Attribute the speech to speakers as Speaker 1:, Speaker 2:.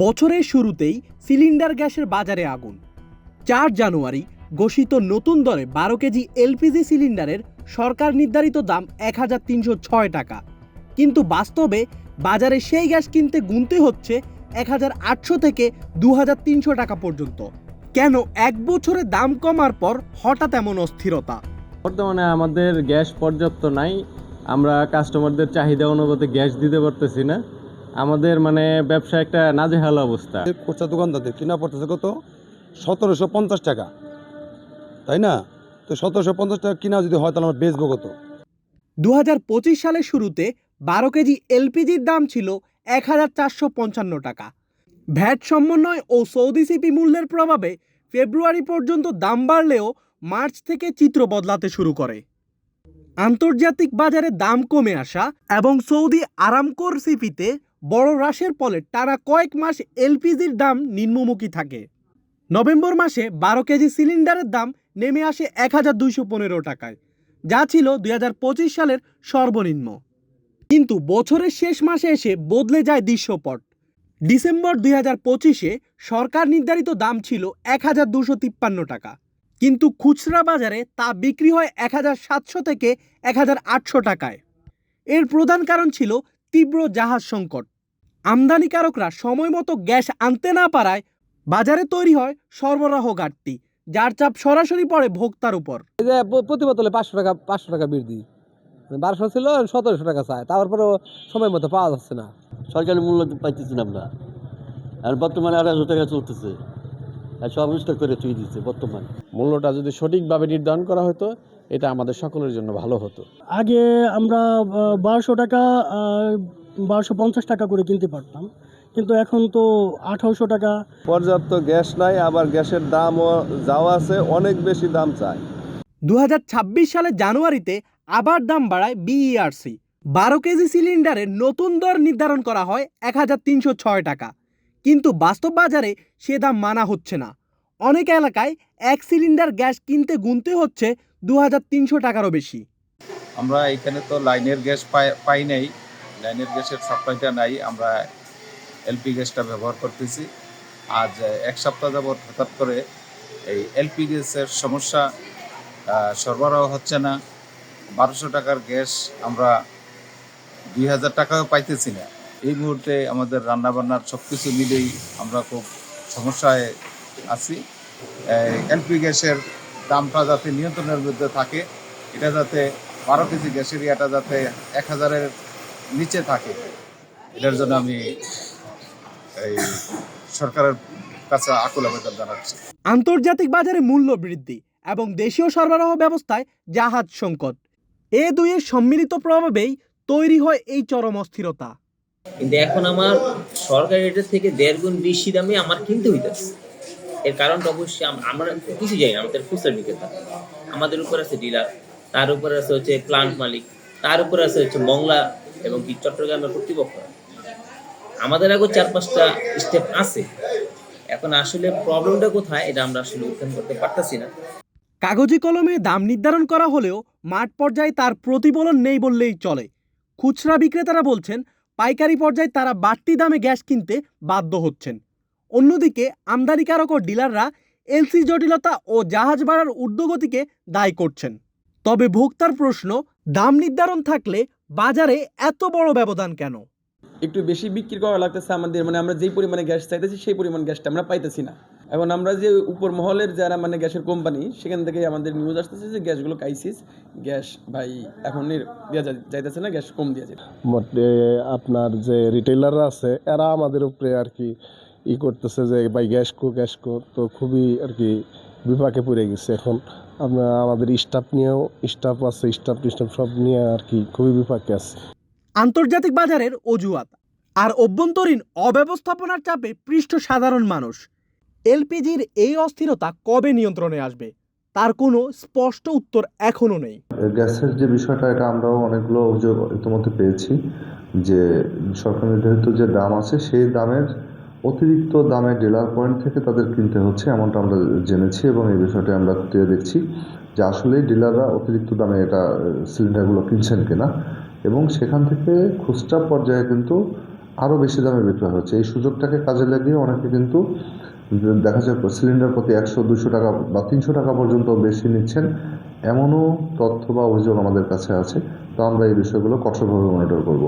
Speaker 1: বছরের শুরুতেই সিলিন্ডার গ্যাসের বাজারে আগুন। চার জানুয়ারি ঘোষিত নতুন দরে বারো কেজি এলপিজি সিলিন্ডারের সরকার নির্ধারিত দাম এক হাজার তিনশো ছয় টাকা। কিন্তু বাস্তবে বাজারে সেই গ্যাস কিনতে গুনতে হচ্ছে এক হাজার আটশো থেকে দু হাজার তিনশো টাকা পর্যন্ত। কেন এক বছরে দাম কমার পর হঠাৎ এমন অস্থিরতা?
Speaker 2: বর্তমানে আমাদের গ্যাস পর্যাপ্ত নাই। আমরা কাস্টমারদের চাহিদা অনুপাতে গ্যাস দিতে পারতেছি না। আমাদের মানে ব্যবসা একটা নাজেহাল অবস্থা।
Speaker 3: খুচরা দোকানদারদের কিনা পড়তেছে কত? সতেরোশো পঞ্চাশ টাকা। তাই না? তো সতেরোশো পঞ্চাশ টাকা কিনা যদি হয় তাহলে আমরা বেচবো কত?
Speaker 1: দু সালের শুরুতে বারো কেজি এলপিজির দাম ছিল এক হাজার চারশো পঞ্চান্ন টাকা। ভ্যাট সমন্বয় ও সৌদি সিপি মূল্যের প্রভাবে ফেব্রুয়ারি পর্যন্ত দাম বাড়লেও মার্চ থেকে চিত্র বদলাতে শুরু করে। আন্তর্জাতিক বাজারে দাম কমে আসা এবং সৌদি আরামকোর সিপিতে বড় হ্রাসের ফলে টানা কয়েক মাস এলপিজির দাম নিম্নমুখী থাকে। নভেম্বর মাসে বারো কেজি সিলিন্ডারের দাম নেমে আসে এক হাজার দুইশো পনেরো টাকায়, যা ছিল দুই হাজার পঁচিশ সালের সর্বনিম্ন। কিন্তু বছরের শেষ মাসে এসে বদলে যায় দৃশ্যপট। ডিসেম্বর দুই হাজার পঁচিশে সরকার নির্ধারিত দাম ছিল এক হাজার দুশো তিপ্পান্ন টাকা, কিন্তু খুচরা বাজারে তা বিক্রি হয় এক হাজার সাতশো থেকে এক হাজার আটশো টাকায়। এর প্রধান কারণ ছিল তীব্র জাহাজ সংকট। আমদানিকারকরা সময় মতো গ্যাস আনতে না পারায় বাজারে তৈরি হয় সরবরাহ ঘাটতি যার চাপ সরাসরি পড়ে ভোক্তার উপর।
Speaker 4: এই যে প্রতি বোতলে পাঁচশো টাকা পাঁচশো টাকা বৃদ্ধি বারোশো ছিল সতেরোশো টাকা চায়। তারপরেও সময় মতো পাওয়া যাচ্ছে না।
Speaker 5: সরকারি মূল্য পাইতেছি না আমরা। আর বর্তমানে আড়াইশো টাকা চলতেছে। সব স্টক করে তুই দিচ্ছে বর্তমানে।
Speaker 6: মূল্যটা যদি সঠিকভাবে নির্ধারণ করা হতো এটা আমাদের সকলের জন্য ভালো হতো।
Speaker 7: আগে আমরা বারোশো টাকা বারোশো পঞ্চাশ টাকা করে কিনতে পারতাম। কিন্তু এখন তো আঠারোশো টাকা।
Speaker 3: পর্যাপ্ত গ্যাস নাই আবার গ্যাসের দামও যাওয়া আছে অনেক বেশি দাম চায়
Speaker 1: দু হাজার ছাব্বিশ সালের জানুয়ারিতে আবার দাম বাড়ায় বিইআরসি বারো কেজি সিলিন্ডারের নতুন দর নির্ধারণ করা হয় এক হাজার তিনশো ছয় টাকা। কিন্তু বাস্তব বাজারে সে দাম মানা হচ্ছে না। অনেক এলাকায় এক সিলিন্ডার গ্যাস কিনতে গুনতে হচ্ছে দু হাজার তিনশো টাকারও বেশি।
Speaker 8: আমরা এখানে তো লাইনের গ্যাস পাই নাই। লাইনের গ্যাসের সাপ্লাইটা নাই। আমরা এলপি গ্যাসটা ব্যবহার করতেছি। আজ এক সপ্তাহ যাবৎ হঠাৎ করে এই এলপি গ্যাসের সমস্যা সরবরাহ হচ্ছে না। বারোশো টাকার গ্যাস আমরা দুই হাজার টাকাও পাইতেছি না। এই মুহূর্তে আমাদের রান্নাবান্নার সব কিছু মিলেই আমরা খুব সমস্যায় আছি। এলপি গ্যাসের দামটা যাতে নিয়ন্ত্রণের মধ্যে থাকে, এটা যাতে বারো কেজি গ্যাসের ইয়াটা যাতে এক হাজারের নিচে থাকে, এটার জন্য আমি এই সরকারের কাছে আকুল আবেদন জানাচ্ছি।
Speaker 1: আন্তর্জাতিক বাজারে মূল্য বৃদ্ধি এবং দেশীয় সরবরাহ ব্যবস্থায় জাহাজ সংকট। এ দুইয়ের সম্মিলিত প্রভাবেই তৈরি হয় এই চরম অস্থিরতা।
Speaker 9: কিন্তু এখন আমার সরকারি রেটের থেকে দেড় গুণ বেশি দামে আমার কিনতে হইতেছে। এর কারণটা অবশ্যই আমরা কিছু জানি না, আমাদের খুচরা বিক্রেতা। আমাদের উপর আছে ডিলার, তার উপর আছে হচ্ছে প্লান্ট মালিক, তার উপর আছে হচ্ছে মংলা এবং কি চট্টগ্রামের কর্তৃপক্ষ। আমাদের আগে চার পাঁচটা স্টেপ আছে। এখন আসলে প্রবলেমটা কোথায়, এটা আমরা আসলে উত্থান করতে পারতেছি না।
Speaker 1: কাগজে কলমে দাম নির্ধারণ করা হলেও মাঠ পর্যায়ে তার প্রতিফলন নেই বললেই চলে। খুচরা বিক্রেতারা বলছেন পাইকারি পর্যায়ে তারা বাড়তি দামে গ্যাস কিনতে বাধ্য হচ্ছেন। অন্যদিকে আমদানিকারক ও ডিলাররা এলসি জটিলতা ও জাহাজ বাড়ার ঊর্ধ্বগতিকে দায়ী করছেন। তবে ভোক্তার প্রশ্ন, দাম নির্ধারণ থাকলে বাজারে এত বড় ব্যবধান কেন?
Speaker 4: একটু বেশি বিক্রি করা লাগতেছে আমাদের মানে আমরা যেই পরিমাণে গ্যাস চাইতেছি সেই পরিমাণ গ্যাসটা আমরা পাইতেছি না। এখন আমরা যে উপর মহলের যারা মানে গ্যাসের কোম্পানি সেখান থেকে আমাদের নিউজ আসতেছে যে গ্যাসগুলো কাইসিস গ্যাস ভাই এখন দেওয়া যাইতেছে না গ্যাস কম
Speaker 6: দিয়েছে আপনার যে রিটেলাররা আছে এরা আমাদের উপরে আর কি ই করতেছে যে ভাই গ্যাস কো গ্যাস কো। তো খুবই আর কি বিপাকে পড়ে গেছে এখন। আপনার আমাদের স্টাফ নিয়েও স্টাফ আছে স্টাফ টিস্টাফ সব নিয়ে আর কি খুবই বিপাকে আছে।
Speaker 1: আন্তর্জাতিক বাজারের অজুহাত। আর অভ্যন্তরীণ অব্যবস্থাপনার চাপে পৃষ্ঠ সাধারণ মানুষ। এলপিজির এই অস্থিরতা কবে নিয়ন্ত্রণে আসবে? তার কোনো স্পষ্ট উত্তর এখনও নেই।
Speaker 10: গ্যাসের যে বিষয়টা, এটা আমরাও অনেকগুলো অভিযোগ ইতিমধ্যে পেয়েছি যে সরকার নির্ধারিত যে দাম আছে, সেই দামের অতিরিক্ত দামে ডিলার পয়েন্ট থেকে তাদের কিনতে হচ্ছে, এমনটা আমরা জেনেছি এবং এই বিষয়টা আমরা খতিয়ে দেখছি যে আসলেই ডিলাররা অতিরিক্ত দামে এটা সিলিন্ডারগুলো কিনছেন কিনা এবং সেখান থেকে খুচরা পর্যায়ে কিন্তু আরও বেশি দামে বিক্রয় হচ্ছে। এই সুযোগটাকে কাজে লাগিয়ে অনেকে কিন্তু দেখা যায় সিলিন্ডার প্রতি একশো, দুশো টাকা বা তিনশো টাকা পর্যন্ত বেশি নিচ্ছেন। এমনও তথ্য বা অভিযোগ আমাদের কাছে আছে। তো আমরা এই বিষয়গুলো কঠোরভাবে মনিটর করব।